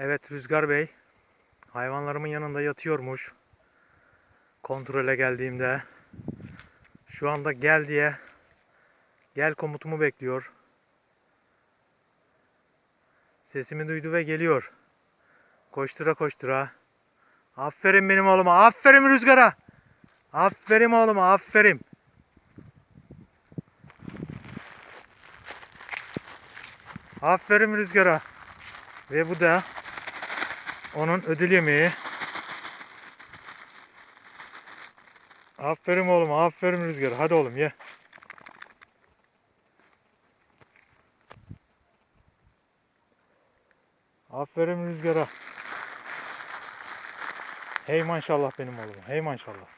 Evet Rüzgar Bey hayvanlarımın yanında yatıyormuş. Kontrole geldiğimde şu anda gel diye gel komutumu bekliyor. Sesimi duydu ve geliyor. Koştura koştura. Aferin benim oğluma. Aferin Rüzgar'a. Aferin oğluma. Aferin. Aferin Rüzgar'a. Ve bu da onun ödül yemeği. Aferin oğlum, aferin Rüzgar. Hadi oğlum ye. Aferin Rüzgar'a. Hey maşallah benim oğlum. Hey maşallah.